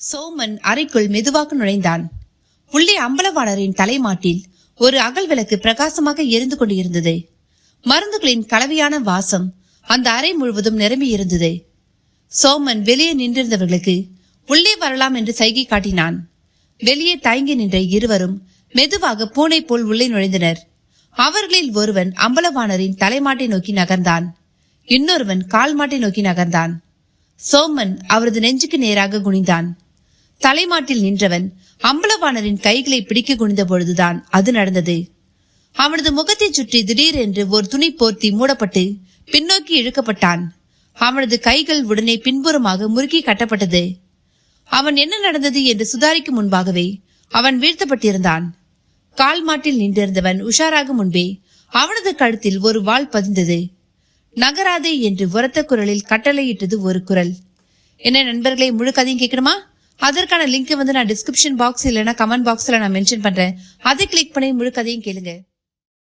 சோமன் அறைக்குள் மெதுவாக நுழைந்தான். உள்ளே அம்பலவாணரின் தலைமாட்டில் ஒரு அகல் விளக்கு பிரகாசமாக எரிந்து கொண்டிருந்தது. மருந்துகளின் கலவையான வாசம் அந்த அறை முழுவதும் நிரம்பி இருந்தது. சோமன் வெளியே நின்றிருந்தவர்களுக்கு உள்ளே வரலாம் என்று சைகை காட்டினான். வெளியே தயங்கி நின்ற இருவரும் மெதுவாக பூனை போல் உள்ளே நுழைந்தனர். அவர்களில் ஒருவன் அம்பலவாணரின் தலைமாட்டை நோக்கி நகர்ந்தான். இன்னொருவன் கால் மாட்டை நோக்கி நகர்ந்தான். சோமன் அவரது நெஞ்சுக்கு நேராக குனிந்தான். தலைமாட்டில் நின்றவன் அம்பலவாணரின் கைகளை பிடிக்க குனிந்த பொழுதுதான் அது நடந்தது. அவனது முகத்தைச் சுற்றி திடீரென்று ஒரு துணி போர்த்தி மூடப்பட்டு பின்னோக்கி இழுக்கப்பட்டான். அவனது கைகள் உடனே பின்புறமாக முறுக்கி கட்டப்பட்டது. அவன் என்ன நடந்தது என்று சுதாரிக்கும் முன்பாகவே அவன் வீழ்த்தப்பட்டிருந்தான். கால் மாட்டில் நின்றிருந்தவன் உஷாராக முன்பே அவனது கழுத்தில் ஒரு வாள் பதிந்தது. நகராதே என்று உரத்த குரலில் கட்டளையிட்டது ஒரு குரல். என்ன நண்பர்களை முழு கதையும் கேட்கணுமா? அதற்கான லிங்க் வந்து நான் டிஸ்கிரிப்ஷன் பாக்ஸ் இல்லைன்னா கமெண்ட் பாக்ஸ்ல நான் மென்ஷன் பண்றேன். அதை கிளிக் பண்ணி முழு கதையும் கேளுங்க.